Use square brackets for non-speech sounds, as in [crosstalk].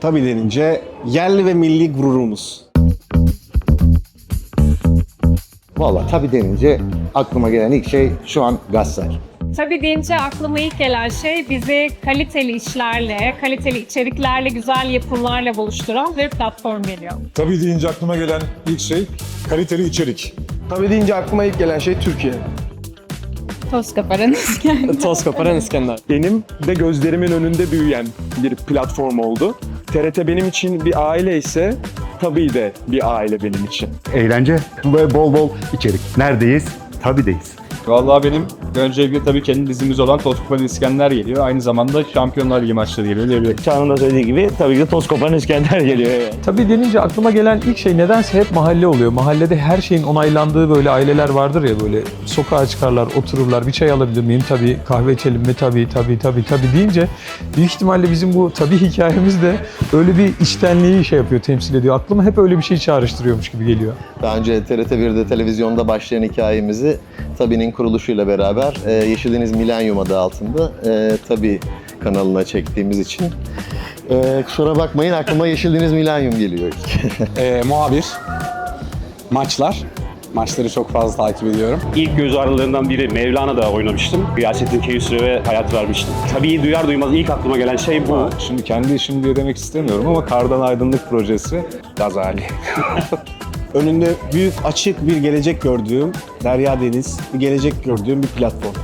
Tabii denince yerli ve milli gururumuz. Valla tabii denince aklıma gelen ilk şey şu an Gassar. Tabii deyince aklıma ilk gelen şey bizi kaliteli işlerle, kaliteli içeriklerle, güzel yapımlarla buluşturan bir platform geliyor. Tabii deyince aklıma gelen ilk şey kaliteli içerik. Tabii deyince aklıma ilk gelen şey Türkiye. Toz kaparanız geldi. Toz koparan İskender. Benim de gözlerimin önünde büyüyen bir platform oldu. TRT benim için bir aile ise tabii de bir aile benim için. Eğlence ve bol bol içerik. Neredeyiz? Tabideyiz. Vallahi benim öncelikle tabii kendi dizimiz olan Toskopal İskender geliyor. Aynı zamanda Şampiyonlar Ligi maçları geliyor diyebilirim. Çağan'ın da söylediği gibi tabii ki koparan İskender geliyor. Evet. Tabii denince aklıma gelen ilk şey nedense hep mahalle oluyor. Mahallede her şeyin onaylandığı böyle aileler vardır ya böyle sokağa çıkarlar, otururlar. Bir çay alabilir miyim? Tabii. Kahve içelim mi? Tabii, tabii, tabii, tabii deyince büyük ihtimalle bizim bu tabii [laughs] hikayemiz de öyle bir içtenliği şey yapıyor, temsil ediyor. Aklıma hep öyle bir şey çağrıştırıyormuş gibi geliyor. Daha önce TRT1'de televizyonda başlayan hikayemizi Tabi'nin kuruluşuyla beraber e, Yeşil Deniz Milenyum adı altında e, Tabi kanalına çektiğimiz için. E, kusura bakmayın aklıma Yeşil Deniz Milenyum geliyor ilk. [laughs] Ee, muhabir, maçlar. Maçları çok fazla takip ediyorum. İlk göz ağrılarından biri Mevlana'da oynamıştım. Gerçekten keyif süre ve hayat vermiştim. Tabii duyar duymaz ilk aklıma gelen şey bu. Şimdi kendi işim diye demek istemiyorum ama Kardan Aydınlık Projesi Gazali. [laughs] Önünde büyük açık bir gelecek gördüğüm, derya deniz bir gelecek gördüğüm bir platform.